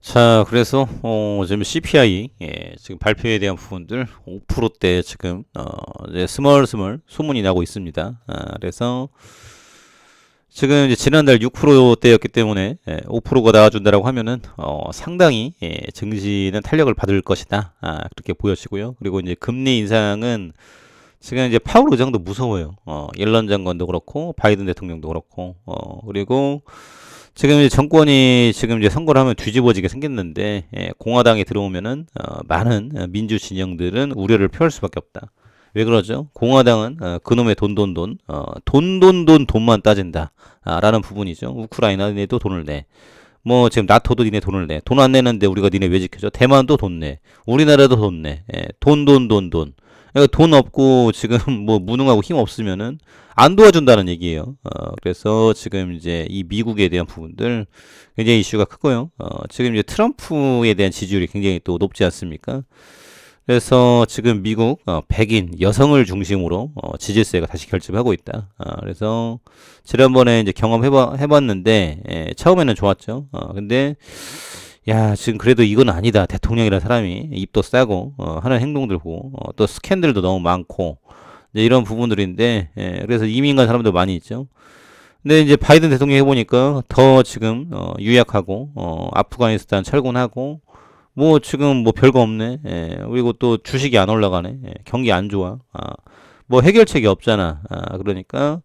자, 그래서 어, 지금 CPI 예, 지금 발표에 대한 부분들 5%대 지금 어, 이제 스멀스멀 소문이 나고 있습니다. 아, 그래서 지금 이제 지난달 6%대였기 때문에 예, 5%가 나와준다라고 하면은 어, 상당히 예, 증시는 탄력을 받을 것이다. 아, 그렇게 보여지고요. 그리고 이제 금리 인상은 지금 이제 파월 의장도 무서워요. 어, 옐런 장관도 그렇고 바이든 대통령도 그렇고 어, 그리고 지금 이제 정권이 지금 이제 선거를 하면 뒤집어지게 생겼는데 예, 공화당이 들어오면은 어, 많은 어, 민주 진영들은 우려를 표할 수밖에 없다. 왜 그러죠? 공화당은 어, 그놈의 돈돈 돈, 어, 돈돈돈 돈만 따진다. 아, 라는 부분이죠. 우크라이나 니네도 돈을 내. 뭐 지금 나토도 니네 돈을 내. 돈 안 내는데 우리가 니네 왜 지켜줘? 대만도 돈 내. 우리나라도 돈 내. 예, 돈돈돈 돈. 돈 없고 지금 뭐 무능하고 힘 없으면은 안 도와준다는 얘기예요. 어, 그래서 지금 이제 이 미국에 대한 부분들 굉장히 이슈가 크고요. 어, 지금 이제 트럼프에 대한 지지율이 굉장히 또 높지 않습니까? 그래서 지금 미국 어, 백인 여성을 중심으로 어, 지지세가 다시 결집하고 있다. 어, 그래서 지난번에 이제 경험해봐 해봤는데 예, 처음에는 좋았죠. 어, 근데 야 지금 그래도 이건 아니다. 대통령이라는 사람이 입도 싸고 어, 하는 행동들 보고 어, 또 스캔들도 너무 많고 이제 이런 부분들인데 예, 그래서 이민 간 사람도 많이 있죠. 근데 이제 바이든 대통령 해보니까 더 지금 어, 유약하고 어, 아프가니스탄 철군하고 뭐 지금 뭐 별거 없네. 예, 그리고 또 주식이 안 올라가네. 예, 경기 안 좋아. 아, 뭐 해결책이 없잖아. 아, 그러니까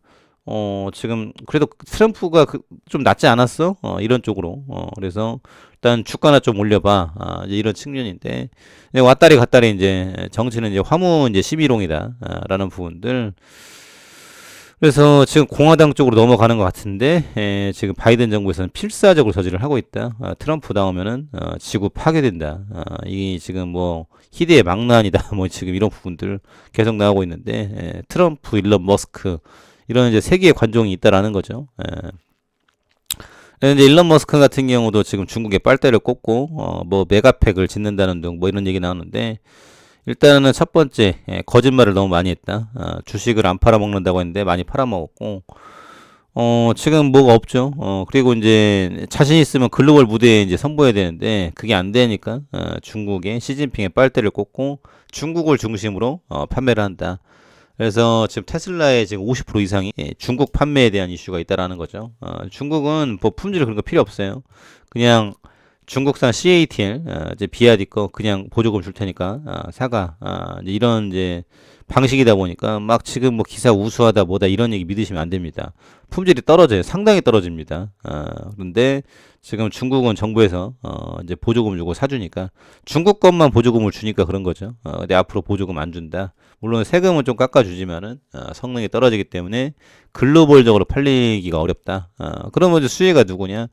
어, 지금 그래도 트럼프가 그, 좀 낫지 않았어? 어, 이런 쪽으로. 어, 그래서 일단 주가나 좀 올려봐. 아, 이제 이런 측면인데 왔다리 갔다리 이제 정치는 이제 화무 이제 11홍이다. 아, 라는 부분들. 그래서 지금 공화당 쪽으로 넘어가는 것 같은데 에, 지금 바이든 정부에서는 필사적으로 저지를 하고 있다. 아, 트럼프 나오면은 어, 지구 파괴된다. 아, 이 지금 뭐 희대의 망난이다. 뭐 지금 이런 부분들 계속 나오고 있는데 에, 트럼프, 일론 머스크 이런 이제 세계의 관종이 있다라는 거죠. 에. 이제 일론 머스크 같은 경우도 지금 중국에 빨대를 꽂고 어, 뭐 메가팩을 짓는다는 등 뭐 이런 얘기 나오는데 일단은 첫 번째 예, 거짓말을 너무 많이 했다. 어, 주식을 안 팔아먹는다고 했는데 많이 팔아먹었고 어, 지금 뭐가 없죠. 어, 그리고 이제 자신 있으면 글로벌 무대에 이제 선보여야 되는데 그게 안 되니까 어, 중국에 시진핑의 빨대를 꽂고 중국을 중심으로 어, 판매를 한다. 그래서 지금 테슬라의 지금 50% 이상이 예, 중국 판매에 대한 이슈가 있다라는 거죠. 어, 중국은 뭐 품질 그런 거 필요 없어요. 그냥 중국산 CATL 어, 이제 비아디 거 그냥 보조금 줄 테니까 어, 사가 어, 이제 이런 이제 방식이다 보니까 막 지금 뭐 기사 우수하다 뭐다 이런 얘기 믿으시면 안 됩니다. 품질이 떨어져요. 상당히 떨어집니다. 어, 그런데 지금 중국은 정부에서 어, 이제 보조금 주고 사주니까 중국 것만 보조금을 주니까 그런 거죠. 어, 근데 앞으로 보조금 안 준다. 물론 세금은 좀 깎아주지만은 어, 성능이 떨어지기 때문에 글로벌적으로 팔리기가 어렵다. 어, 그러면 이제 수혜가 누구냐?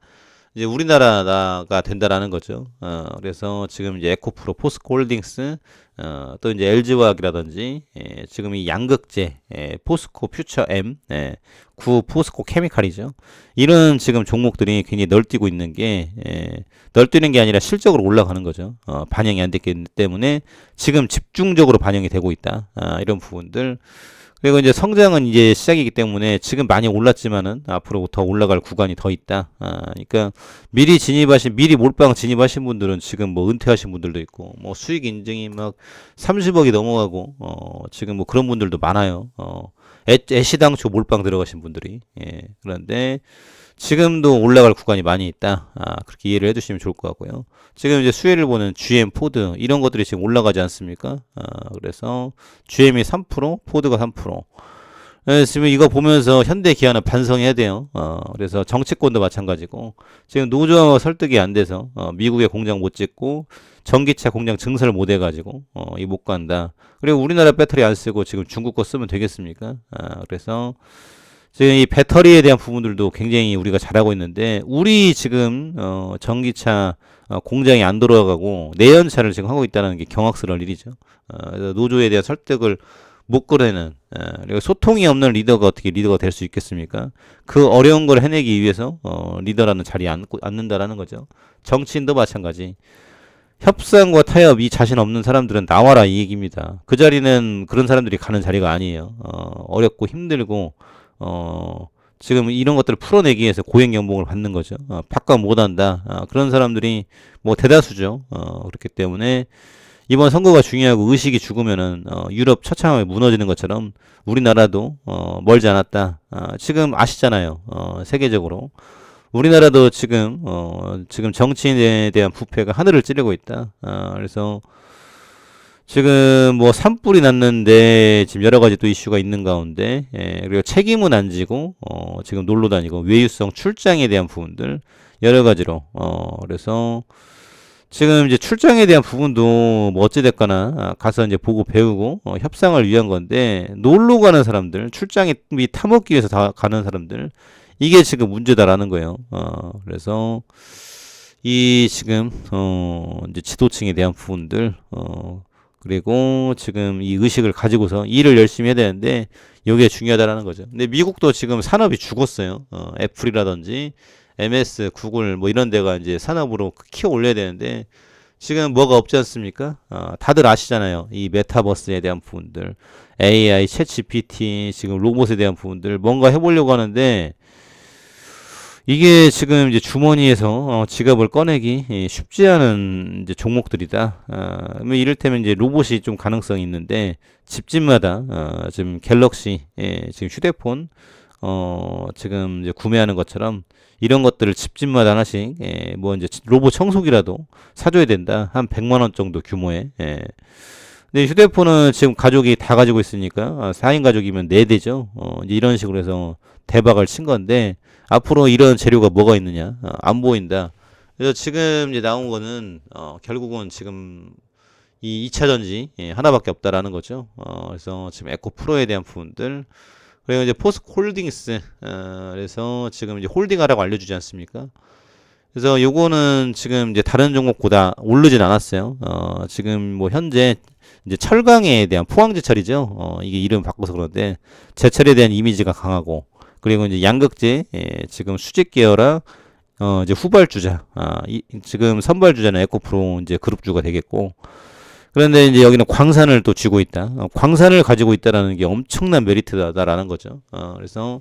이제 우리나라가 된다라는 거죠. 어, 그래서 지금 이제 에코프로, 포스코홀딩스, 어, 또 이제 LG화학이라든지, 예, 지금 이 양극재, 예, 포스코 퓨처 M, 예, 구 포스코 케미칼이죠. 이런 지금 종목들이 굉장히 널뛰고 있는 게, 예, 널뛰는 게 아니라 실적으로 올라가는 거죠. 어, 반영이 안 됐기 때문에 지금 집중적으로 반영이 되고 있다. 아, 이런 부분들. 그리고 이제 성장은 이제 시작이기 때문에 지금 많이 올랐지만은 앞으로 더 올라갈 구간이 더 있다. 아, 그러니까 미리 진입하신 미리 몰빵 진입하신 분들은 지금 뭐 은퇴하신 분들도 있고 뭐 수익 인증이 막 30억이 넘어가고 어, 지금 뭐 그런 분들도 많아요. 어, 애, 애시당초 몰빵 들어가신 분들이 예. 그런데 지금도 올라갈 구간이 많이 있다. 아, 그렇게 이해를 해두시면 좋을 것 같고요. 지금 이제 수혜를 보는 GM, 포드 이런 것들이 지금 올라가지 않습니까? 아, 그래서 GM이 3%, 포드가 3%. 예, 지금 이거 보면서 현대 기아는 반성해야 돼요. 어, 그래서 정치권도 마찬가지고 지금 노조와 설득이 안 돼서 어, 미국에 공장 못 짓고 전기차 공장 증설을 못 해가지고 어, 이 못 간다. 그리고 우리나라 배터리 안 쓰고 지금 중국 거 쓰면 되겠습니까? 아, 그래서 지금 이 배터리에 대한 부분들도 굉장히 우리가 잘하고 있는데 우리 지금 어, 전기차 어, 공장이 안 돌아가고 내연차를 지금 하고 있다는 게 경악스러운 일이죠. 어, 노조에 대한 설득을 못 끌어내는 어, 그리고 소통이 없는 리더가 어떻게 리더가 될 수 있겠습니까? 그 어려운 걸 해내기 위해서 어, 리더라는 자리에 앉고, 앉는다라는 거죠. 정치인도 마찬가지. 협상과 타협 이 자신 없는 사람들은 나와라 이 얘기입니다. 그 자리는 그런 사람들이 가는 자리가 아니에요. 어, 어렵고 힘들고 어, 지금 이런 것들을 풀어내기 위해서 고액 연봉을 받는 거죠. 어, 바꿔 못한다. 어, 그런 사람들이 뭐 대다수죠. 어, 그렇기 때문에 이번 선거가 중요하고 의식이 죽으면은 어, 유럽 처참하게 무너지는 것처럼 우리나라도 어, 멀지 않았다. 아, 지금 아시잖아요. 어, 세계적으로 우리나라도 지금 어, 지금 정치인에 대한 부패가 하늘을 찌르고 있다. 아, 그래서 지금 뭐 산불이 났는데 지금 여러 가지 또 이슈가 있는 가운데 예, 그리고 책임은 안 지고 어, 지금 놀러 다니고 외유성 출장에 대한 부분들 여러 가지로 어, 그래서 지금 이제 출장에 대한 부분도 뭐 어찌됐거나 아, 가서 이제 보고 배우고 어, 협상을 위한 건데 놀러 가는 사람들 출장에 이 타먹기 위해서 다 가는 사람들 이게 지금 문제다라는 거예요. 어, 그래서 이 지금 어 이제 지도층에 대한 부분들 어 그리고 지금 이 의식을 가지고서 일을 열심히 해야 되는데 이게 중요하다라는 거죠. 근데 미국도 지금 산업이 죽었어요. 어 애플이라든지 MS, 구글 뭐 이런 데가 이제 산업으로 키워 올려야 되는데 지금 뭐가 없지 않습니까? 어, 다들 아시잖아요. 이 메타버스에 대한 부분들, AI, 챗 GPT, 지금 로봇에 대한 부분들 뭔가 해보려고 하는데 이게 지금 이제 주머니에서 어, 지갑을 꺼내기 예, 쉽지 않은 이제 종목들이다. 아, 뭐 이를테면 이제 로봇이 좀 가능성이 있는데 집집마다 어, 지금 갤럭시 예, 지금 휴대폰 어, 지금 이제 구매하는 것처럼 이런 것들을 집집마다 하나씩 예, 뭐 이제 로봇 청소기라도 사줘야 된다. 한 100만 원 정도 규모의 예. 근데 휴대폰은 지금 가족이 다 가지고 있으니까 아, 4인 가족이면 4대죠. 어, 이런 식으로 해서 대박을 친 건데 앞으로 이런 재료가 뭐가 있느냐? 어, 안 보인다. 그래서 지금 이제 나온 거는 어, 결국은 지금 이 2차 전지 예, 하나밖에 없다라는 거죠. 어, 그래서 지금 에코 프로에 대한 부분들 그리고 이제 포스코 홀딩스 어, 그래서 지금 이제 홀딩하라고 알려주지 않습니까? 그래서 요거는 지금 이제 다른 종목보다 오르진 않았어요. 어, 지금 뭐 현재 이제 철강에 대한 포항제철이죠. 어, 이게 이름 바꿔서 그런데 제철에 대한 이미지가 강하고 그리고 이제 양극재 예, 지금 수직 계열화 어, 이제 후발주자 아, 이, 지금 선발주자는 에코프로 이제 그룹주가 되겠고 그런데 이제 여기는 광산을 또 쥐고 있다. 어, 광산을 가지고 있다라는 게 엄청난 메리트다라는 거죠. 어, 그래서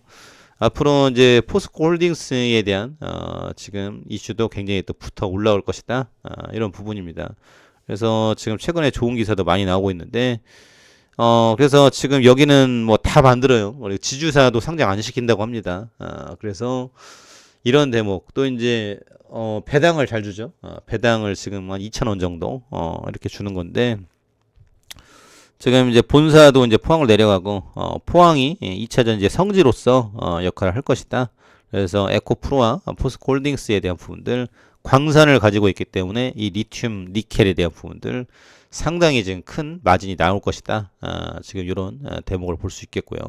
앞으로 이제 포스코 홀딩스에 대한 어, 지금 이슈도 굉장히 또 붙어 올라올 것이다. 어, 이런 부분입니다. 그래서 지금 최근에 좋은 기사도 많이 나오고 있는데 어, 그래서 지금 여기는 뭐 다 만들어요. 그리고 지주사도 상장 안 시킨다고 합니다. 어, 그래서 이런 대목 또 이제 어, 배당을 잘 주죠. 어, 배당을 지금 한 2,000원 정도 어, 이렇게 주는 건데 지금 이제 본사도 이제 포항을 내려가고 어, 포항이 2차전 이제 성지로서 어, 역할을 할 것이다. 그래서 에코프로와 포스코 홀딩스에 대한 부분들 광산을 가지고 있기 때문에 이 리튬, 니켈에 대한 부분들 상당히 지금 큰 마진이 나올 것이다. 아, 지금 이런 아, 대목을 볼 수 있겠고요.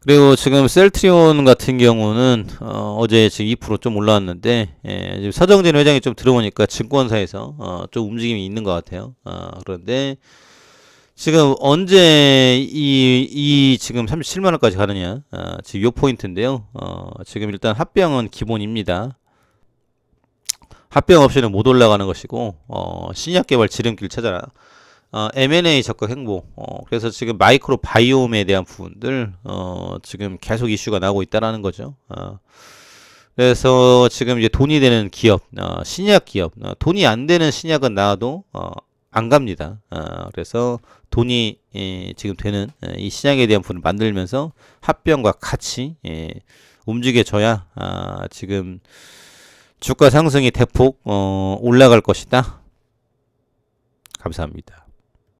그리고 지금 셀트리온 같은 경우는 어, 제 지금 2%좀 올라왔는데 예, 지금 서정진 회장이 좀 들어보니까 증권사에서 어, 좀 움직임이 있는 것 같아요. 어, 그런데 지금 언제 이, 이 지금 37만 원까지 가느냐? 어, 지금 요 포인트인데요. 어, 지금 일단 합병은 기본입니다. 합병 없이는 못 올라가는 것이고 어, 신약 개발 지름길 찾아라. 어, M&A 적극 행보. 어, 그래서 지금 마이크로 바이옴에 대한 부분들 어, 지금 계속 이슈가 나오고 있다라는 거죠. 어, 그래서 지금 이제 돈이 되는 기업, 어, 신약 기업, 어, 돈이 안 되는 신약은 나와도 어, 안 갑니다. 어, 그래서 돈이 예, 지금 되는 예, 이 신약에 대한 부분을 만들면서 합병과 같이 예, 움직여줘야 아, 지금 주가 상승이 대폭 어, 올라갈 것이다. 감사합니다.